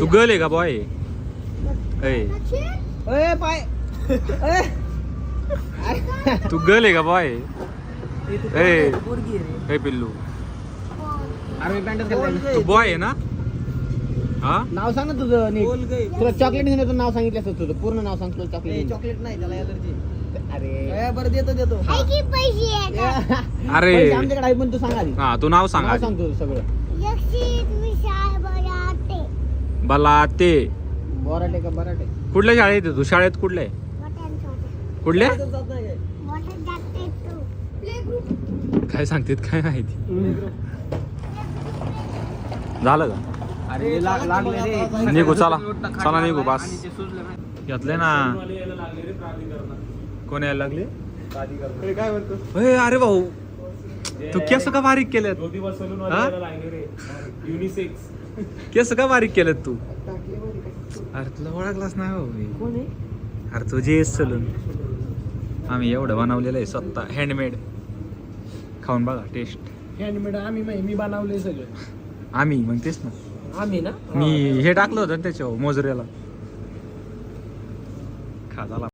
तू girl आहे का boy ए ए पाय. ए. तू गर्ल आहे का बॉय ए पिल्लू. तू बॉय आहे ना? हा? नाव सांग ना तुझं नीट. तुला चॉकलेट घेण्याचं नाव सांगितलं असतं तुझं. पूर्ण नाव सांग तुला चॉकलेट चॉकलेट नाही त्याला अलर्जी अरे. बरं देतो देतो. अरे. पैसे आमच्याकडे आहे पण तू सांग आधी. हा तू नाव सांग नाव आधी. सांग तुझं सगळं. बला ते बोराटे का बराटे कुठल्या शाळेत आहे तू? शाळेत कुठल्या आहे? कुठल्या? जात नाही काय काय सांगतेत काय माहिती? झालं का? अरे लागले रे. निघू चला. चला निघू बस. घेतले ना. कोण यायला लागले? काय म्हणतो अरे अरे भाऊ. तू केस का बारीक केलेत? हा? केस का बारीक केलेत तू? अरे तुला ओळखलाच नाही मी. आहे? अरे तुझे सलून. आम्ही एवढं बनवलेलं आहे स्वतः. हँडमेड खाऊन बघा टेस्ट हँडमेड आम्ही नाही मी बनवले सगळं. आम्ही मग तेच ना. आम्ही ना? मी हे टाकलं होतं ना त्याच्यावर मोजऱ्याला. खा झाला.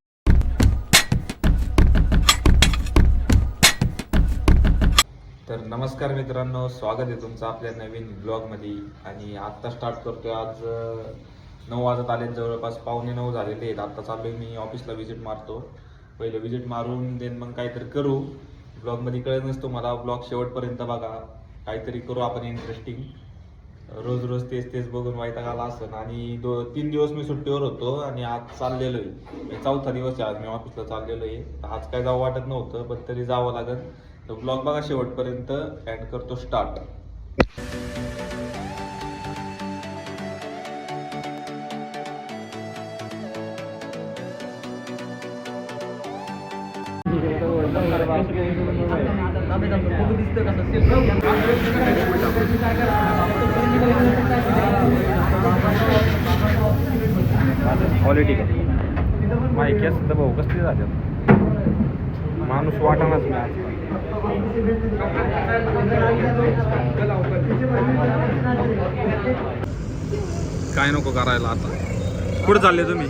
तर नमस्कार मित्रांनो स्वागत आहे तुमचं आपल्या नवीन ब्लॉगमध्ये आणि आत्ता स्टार्ट करतोय आज नऊ वाजत आले जवळपास पावणे नऊ झालेले आहेत. आत्ता चाललोय मी ऑफिसला व्हिजिट मारतो. पहिले व्हिजिट मारून देन मग काहीतरी करू. ब्लॉगमध्ये कळत नसतो मला. ब्लॉग शेवटपर्यंत बघा. काहीतरी करू आपण इंटरेस्टिंग रोज रोज तेच तेच बघून वैताग आला असं. आणि दो तीन दिवस मी सुट्टीवर होतो आणि आज चाललेलो आहे. चौथा दिवस आहे आज मी ऑफिसला चाललेलो आहे. आज काय जावं वाटत नव्हतं पण तरी जावं लागत तर ब्लॉग बघा शेवटपर्यंत. अँड करतो स्टार्ट क्वालिटी का? माहिती केस तर भाऊ कसली झाल्यात माणूस वाटानाच नाही. काय नको करायला आता. कुठं चालले तुम्ही?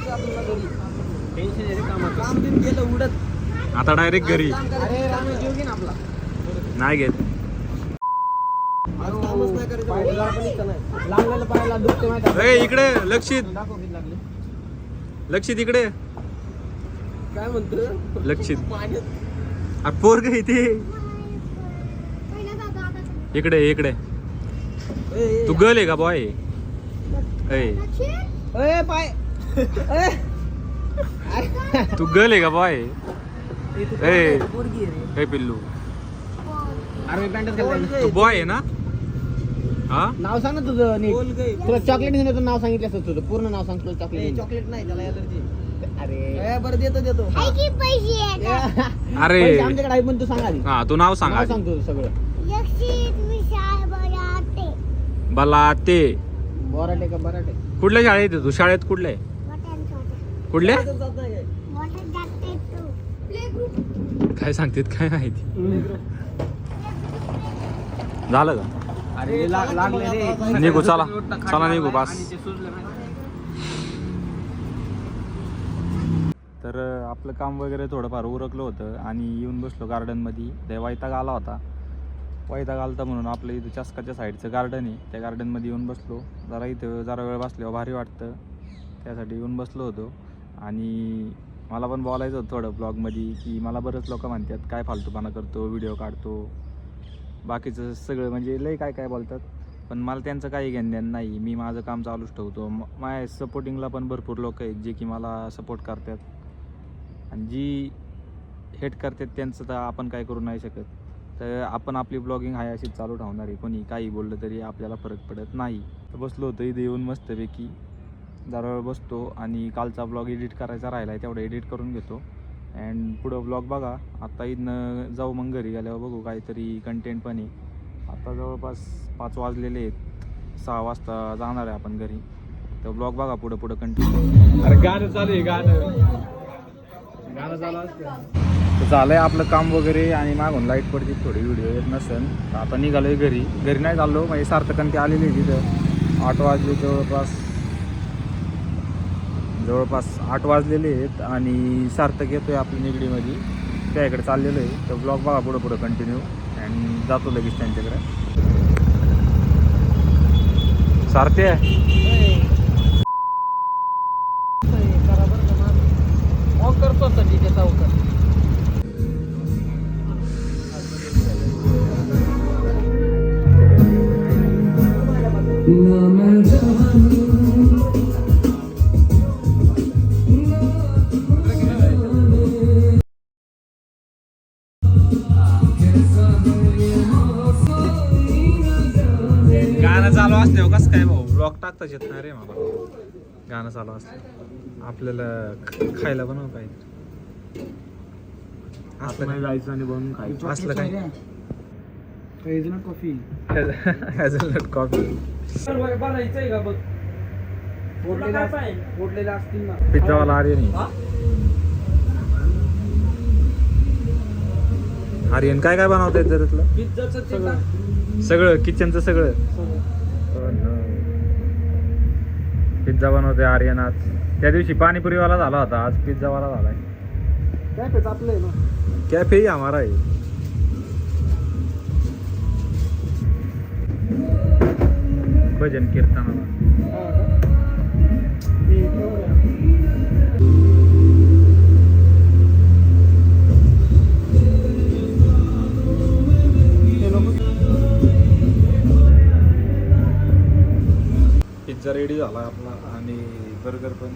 आता डायरेक्ट घरी. नाही घेत. इकडे लक्षित. लक्षित इकडे. काय म्हणतो लक्षित. पोरग इथे. इकडे इकडे. तू गर्ल आहे का बॉय ए ए पाय. ए. तू गर्ल आहे का बॉय ए पिल्लू. तू बॉय आहे ना? हा? नाव सांग ना तुझं नीट. तुला चॉकलेट घेण्याचं नाव सांगितलं असतं तुझं. पूर्ण नाव सांग तुला चॉकलेट चॉकलेट नाही त्याला अरे. बरं देतो देतो. अरे. पैसे आमच्याकडे आहे पण तू सांग आधी. हा तू नाव सांग नाव आधी. सांग तुझं सगळं. बला ते बोराटे का बराटे कुठल्या शाळेत आहे तू? शाळेत कुठल्या आहे? कुठल्या? काय सांगतेत काय माहिती? झालं का? अरे लागले रे. निघू चला. चला निघू बस. तर अं, आपलं काम वगैरे थोडंफार उरकलं होतं आणि येऊन बसलो गार्डनमध्ये ते वैताग आला होता. वैताग आलता म्हणून आपलं इथं चस्काच्या साईडचं गार्डन आहे. त्या गार्डनमध्ये येऊन बसलो. जरा इथं जरा वेळ बसल्यावर भारी वाटतं. त्यासाठी येऊन बसलो होतो. आणि मला पण बोलायचं होतं थोडं ब्लॉगमध्ये की मला बरंच लोक म्हणतात काय फालतूपणा करतो व्हिडिओ काढतो. बाकीचं सगळं म्हणजे लय काय काय बोलतात. पण मला त्यांचं काही घेणं नाही. मी माझं काम चालूच ठेवतो. माझ्या सपोर्टिंगला पण भरपूर लोक आहेत जे की मला सपोर्ट करतात. आणि जी हेट करतात त्यांचं तर आपण काय करू नाही शकत. तर आपण आपली ब्लॉगिंग आहे अशीच चालू ठेवणार आहे. कोणी काही बोललं तरी आपल्याला फरक पडत नाही. तर बसलो होतो इथे येऊन मस्तपैकी. दारावर बसतो आणि कालचा ब्लॉग एडिट करायचा राहिला आहे तेवढा एडिट करून घेतो. अँड पुढं ब्लॉग बघा. आता इथनं जाऊ मग घरी गेल्यावर बघू काहीतरी कंटेंट पण आहे. आता जवळपास पाच वाजलेले आहेत. सहा वाजता जाणार आहे आपण घरी. तर ब्लॉग बघा पुढं पुढं कंटिन्यू अरे गाणं चालू आहे गाणं. झालंय आपलं काम वगैरे आणि मागून लाइट पडते थोडी व्हिडिओ येत नसेल. तर आता निघालोय घरी. घरी नाही चाललो म्हणजे सार्थकन ते आलेली आहे तिथं. आठ वाजले जवळपास. जवळपास आठ वाजलेले आहेत आणि सार्थक येतोय आपल्या निगडीमध्ये. त्या चाललेलं चाललेलो आहे. तर ब्लॉग बघा पुढं पुढं कंटिन्यू आणि जातो लगेच त्यांच्याकडे. सारथे सोसायटी साठी चौकर गाणं चालू असल्यावर कसं काय भाऊ? ब्लॉक टाकताच येत नाही रे मला. गाणं चालू असलं आपल्याला खायला बनव पाहिजे असलं काय? जायचं आणि बनवून खायचं. असलं काय? कॉफी हॅझलनट कॉफी बनायचंय का बघ फोडलेला असतील ना पिझ्झावाला आर्यन आर्यन काय काय बनवता येतं त्यातलं पिझ्झाचं सगळं. सगळं किचनचं सगळं. पिझ्झा बनवते आर्यन आज त्या दिवशी पाणीपुरीवाला झाला होता आज पिझ्झावाला झालाय. काय पेच आपलं आहे ना? कॅफे ही हमारा है भजन कीर्तनाला पिझ्झा रेडी झाला आपला आणि बर्गर पण.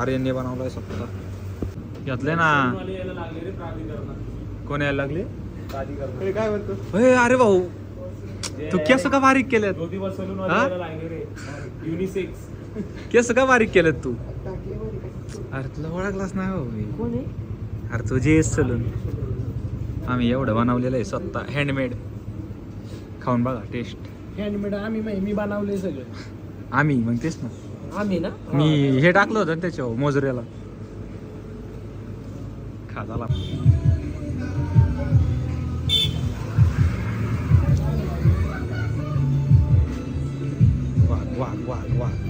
आर्यनने बनवलाय स्वतः घेतले ना. कोण यायला लागले? काय म्हणतो? अरे अरे भाऊ. तू केस का बारीक केलेत? केस का बारीक केलेत तू? अरे तुला ओळखलाच नाही हो मी. कोण आहे? अरे तू जे सलून. आम्ही एवढं बनवलेलं आहे स्वतः हँडमेड खाऊन बघा टेस्ट हँडमेड आम्ही नाही, मी बनवले सगळं. आम्ही मग तेच ना. आम्ही ना? मी हे टाकलं होतं ना त्याच्यावर मोजऱ्याला. खा झाला. वाघ वाघ वाघ वाघ.